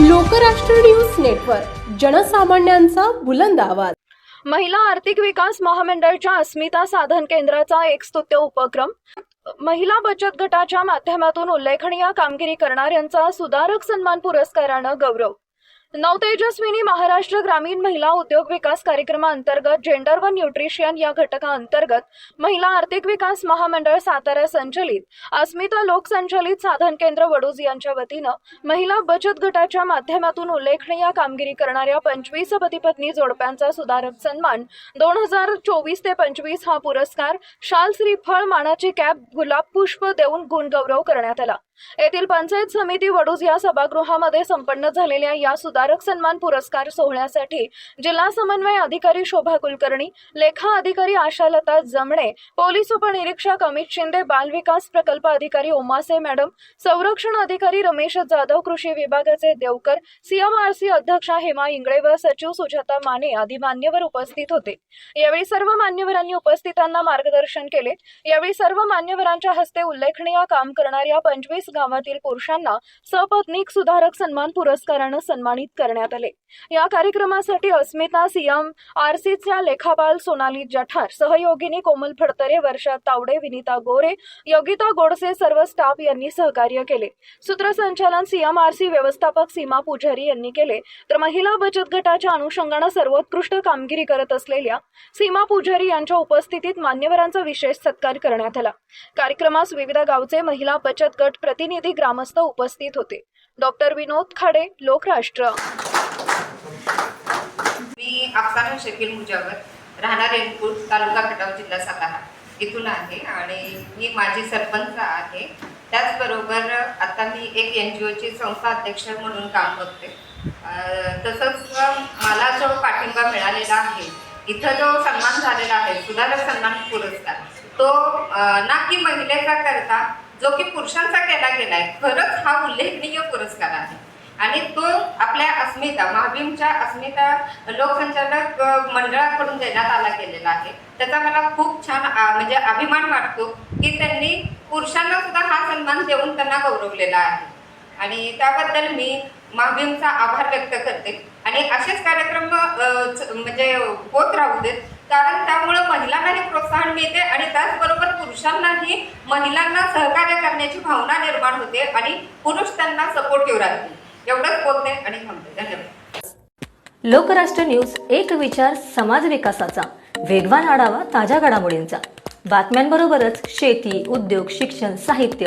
Lokrashtra news network जनसामान्यांचा बुलंद आवाज. महिला आर्थिक विकास महामंडळच्या अस्मिता साधन केंद्राचा एक स्तुत्य उपक्रम. महिला बचत गटाच्या माध्यमातून उल्लेखनीय कामगिरी करणाऱ्यांचा सुधारक सन्मान पुरस्कारानं गौरव. नवतेजस्विनी महाराष्ट्र ग्रामीण महिला उद्योग विकास कार्यक्रमाअंतर्गत जेंडर व न्यूट्रिशन या घटकाअंतर्गत महिला आर्थिक विकास महामंडळ सातारा संचलित अस्मिता लोकसंचलित साधन केंद्र वडूज यांच्या वतीनं महिला बचत गटाच्या माध्यमातून उल्लेखनीय कामगिरी करणाऱ्या पंचवीस पतीपत्नी जोडप्यांचा सुधारक सन्मान दोन हजार चोवीस ते पंचवीस हा पुरस्कार शाल श्रीफळ मानाची कॅप गुलाब पुष्प देऊन गुणगौरव करण्यात आला. येथील पंचायत समिती वडूज या सभागृहामध्ये संपन्न झालेल्या या सुधारक सन्मान पुरस्कार सोहळ्यासाठी जिल्हा समन्वय अधिकारी शोभा कुलकर्णी लेखा अधिकारी आशालता जमणे पोलीस उपनिरीक्षक अमित शिंदे बालविकास प्रकल्प अधिकारी ओमासे मॅडम संरक्षण अधिकारी रमेश जाधव कृषी विभागाचे देवकर सीएमआरसी अध्यक्षा हेमा इंगळे व सचिव सुजाता माने आदी मान्यवर उपस्थित होते. यावेळी सर्व मान्यवरांनी उपस्थितांना मार्गदर्शन केले. यावेळी सर्व मान्यवरांच्या हस्ते उल्लेखनीय काम करणाऱ्या पंचवीस गावातील पुरुषांना सपत्नीक सुधारक सन्मान पुरस्कारानं सन्मानित करण्यात आले. या कार्यक्रमासाठी अस्मिता सीएम आरसीच्या लेखापाल सोनाली जठार सहयोगिनी कोमल फडतरे वर्षा तावडे विनीता गोरे योगिता गोडसे सर्व स्टाफ यांनी सहकार्य केले. सूत्रसंचालन सीएम आरसी व्यवस्थापक सीमा पुजारी यांनी केले. तर महिला बचत गटाच्या अनुषंगानं सर्वोत्कृष्ट कामगिरी करत असलेल्या सीमा पुजारी यांच्या उपस्थितीत मान्यवरांचा विशेष सत्कार करण्यात आला. कार्यक्रमास विविध गावचे महिला बचत गट प्रति प्रतिनिधी ग्रामस्थ उपस्थित होते. डॉक्टर विनोद खाडे लोकराष्ट्र. मी अफसाना शकील मुजावर राहणार रेणपूर तालुका खटाव जिल्हा सातारा इथून आहे आणि मी माझी सरपंच आहे. त्याचबरोबर आता मी एक एन जी ओची संस्था अध्यक्ष म्हणून काम करते तसंच मला जो पाठिंबा मिळालेला आहे इथं जो सन्मान झालेला आहे सुधारक सन्मान पुरस्कार तो ना की महिलेचा करता जो की पुरुषांचा केला गेलाय खरंच हा उल्लेखनीय पुरस्कार आहे. आणि तो आपल्या अस्मिता महाभीमच्या अस्मिता लोकसंचालक मंडळाकडून देण्यात आला गेलेला आहे. त्याचा मला खूप छान म्हणजे अभिमान वाटतो की त्यांनी पुरुषांना सुद्धा हा सन्मान देऊन त्यांना गौरवलेला आहे. आणि त्याबद्दल मी महाभीमचा आभार व्यक्त करते. आणि असेच कार्यक्रम म्हणजे होत राहू देत कारण त्यामुळं महिलांना प्रोत्साहन मिळते आणि त्याचबरोबर पुरुषांनाही महिलांना सहकार्य करण्याची भावना निर्माण होते आणि पुरुष त्यांना सपोर्टिव्ह राहतील एवढंच बोलते आणि थांबते. धन्यवाद. लोकराष्ट्र न्यूज एक विचार समाज विकासाचा. वेगवान आढावा ताज्या घडामोडींचा. बातम्यांबरोबरच शेती उद्योग शिक्षण साहित्य